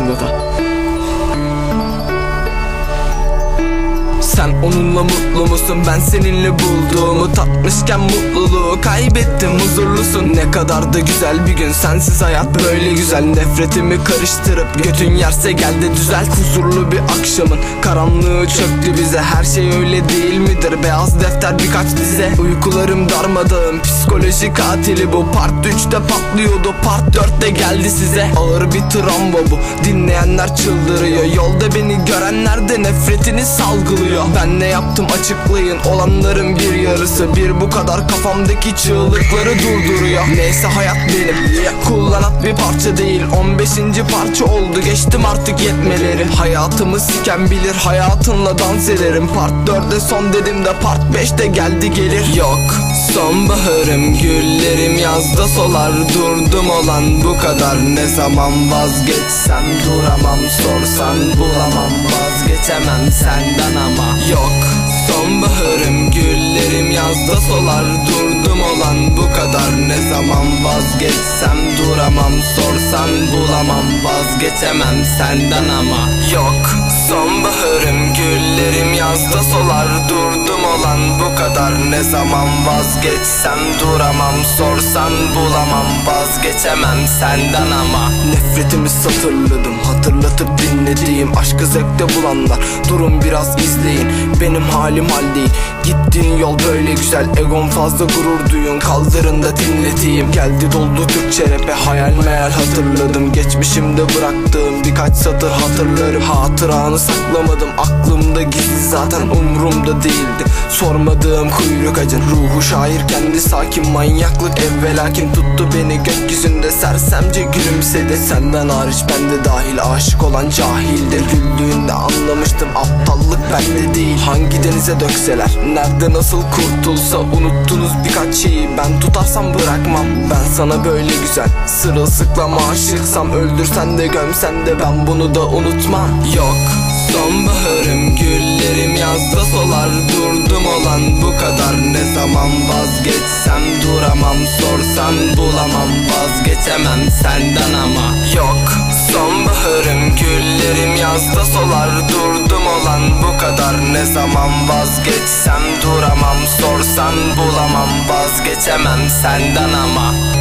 么么哒 Onunla mutlu musun? Ben seninle bulduğumu Tatmışken mutluluğu kaybettim. Huzurlusun. Ne kadar da güzel bir gün. Sensiz hayat böyle güzel. Nefretimi karıştırıp götün yerse gel de düzelt Huzurlu bir akşamın karanlığı çöktü bize. Her şey öyle değil midir? Beyaz defter birkaç dize. Uykularım darmadağın. Psikoloji katili bu. Part 3'te patlıyordu. Part 4'te geldi size. Ağır bir travma bu. Dinleyenler çıldırıyor. Yolda beni görenler de nefretini salgılıyor Ben ne yaptım açıklayın. Olanların bir yarısı Bir bu kadar kafamdaki çığlıkları durduruyor. Neyse hayat benim. Kullanat bir parça değil. 15. parça oldu. Geçtim artık yetmeleri. Hayatımı siken bilir. Hayatınla dans ederim. Part 4'e son dedim de part 5'te geldi gelir. Yok sonbaharım güllerim yazda solar. Durdum olan bu kadar. Ne zaman vazgeçsem Duramam. Sorsan bulamam. Vazgeçemem senden ama. Yok sonbaharım güllerim yazda solar. Durdum olan bu kadar. Ne zaman vazgeçsem Duramam. Sorsan bulamam. Vazgeçemem senden ama. Yok sonbaharım güllerim yazda solar. Durdum olan bu kadar ne zaman vazgeçsem Duramam. Sorsan bulamam vazgeçemem senden ama. Nefretimi satırladım hatırlatıp dinlediğim Aşkı zevkte bulanlar. Durun biraz izleyin Benim halim hal değil. Gittiğin yol böyle güzel Egon fazla gurur duyun. Kaldırın da dinleteyim. Geldi doldu Türkçe rap'e hayal meyal hatırladım. Geçmişimde bıraktığım birkaç satır hatırlarım Hatıranı saklamadım. Aklımda gizli zaten umrumda değildi. Sormadığım kuyruk acın Ruhu şair kendi sakin manyaklık. Evvela kim tuttu beni gökyüzünde? Sersemce gülümsedi. Senden hariç ben de dahil aşık olan cahildir. Güldüğünde anlamıştım aptallık bende değil. Hangi denize dökseler nerede nasıl kurtulsa Unuttunuz birkaç şeyi. Ben tutarsam bırakmam Ben sana böyle güzel sırılsıklam aşıksam. Öldürsen de gömsen de ben bunu da unutmam Yok Sonbaharım güllerim yazda solar. Durdum olan bu kadar ne zaman vazgeçsem Duramam. Sorsan bulamam vazgeçemem senden ama. Yok sonbaharım güllerim yazda solar. Durdum olan bu kadar ne zaman vazgeçsem Duramam. Sorsan bulamam vazgeçemem senden ama